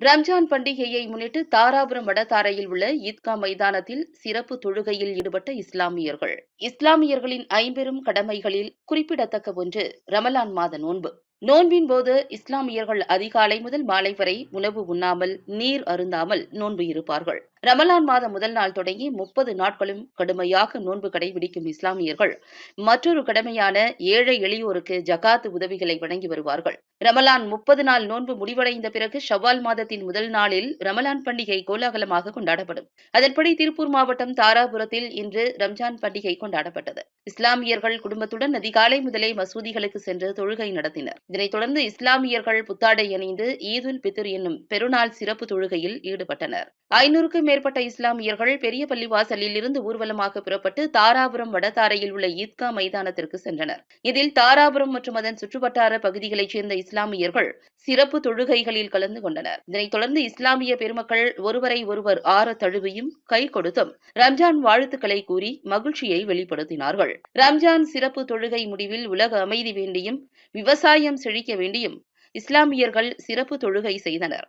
ரம்ஜான் பண்டிகையை முன்னிட்டு தாராபுரம் வடதாரையில் உள்ள ஈத்கா மைதானத்தில் சிறப்பு தொழுகையில் ஈடுபட்ட இஸ்லாமியர்கள். இஸ்லாமியர்களின் ஐம்பெரும் கடமைகளில் குறிப்பிடத்தக்க ஒன்று ரமலான் மாத நோன்பு. நோன்பின் போது இஸ்லாமியர்கள் அதிகாலை முதல் மாலை வரை உணவு உண்ணாமல் நீர் அருந்தாமல் நோன்பு இருப்பார்கள். ரமலான் மாதம் முதல் நாள் தொடங்கி முப்பது நாட்களும் கடுமையாக நோன்பு கடைபிடிக்கும் இஸ்லாமியர்கள் மற்றொரு கடமையான ஏழை எளியோருக்கு ஜகாத் உதவிகளை வழங்கி வருவார்கள். ரமலான் முப்பது நாள் நோன்பு முடிவடைந்த பிறகு ஷவ்வால் மாதத்தின் முதல் நாளில் ரமலான் பண்டிகை கோலாகலமாக கொண்டாடப்படும். அதன்படி திருப்பூர் மாவட்டம் தாராபுரத்தில் இன்று ரம்ஜான் பண்டிகை கொண்டாடப்பட்டது. இஸ்லாமியர்கள் குடும்பத்துடன் அதிகாலை முதலே மசூதிகளுக்கு சென்று தொழுகை நடத்தினர். இதனைத் தொடர்ந்து இஸ்லாமியர்கள் புத்தாடை அணிந்து ஈதுல் பித்ர் என்னும் பெருநாள் சிறப்பு தொழுகையில் ஈடுபட்டனர். ஐநூறுக்கும் மேற்பட்ட இஸ்லாமியர்கள் பெரிய பள்ளிவாசலில் இருந்து ஊர்வலமாக புறப்பட்டு தாராபுரம் வடதாரையில் உள்ள ஈத்கா மைதானத்திற்கு சென்றனர். இதில் தாராபுரம் மற்றும் அதன் சுற்றுவட்டார பகுதிகளைச் சேர்ந்த இஸ்லாமியர்கள் சிறப்பு தொழுகைகளில் கலந்து கொண்டனர். இதனைத் தொடர்ந்து இஸ்லாமிய பெருமக்கள் ஒருவரை ஒருவர் ஆற தழுவியும் கை கொடுத்தும் ரம்ஜான் வாழ்த்துக்களை கூறி மகிழ்ச்சியை வெளிப்படுத்தினார்கள். ரம்ஜான் சிறப்பு தொழுகை முடிவில் உலக அமைதி வேண்டியும் விவசாயம் செழிக்க வேண்டியும் இஸ்லாமியர்கள் சிறப்பு தொழுகை செய்தனர்.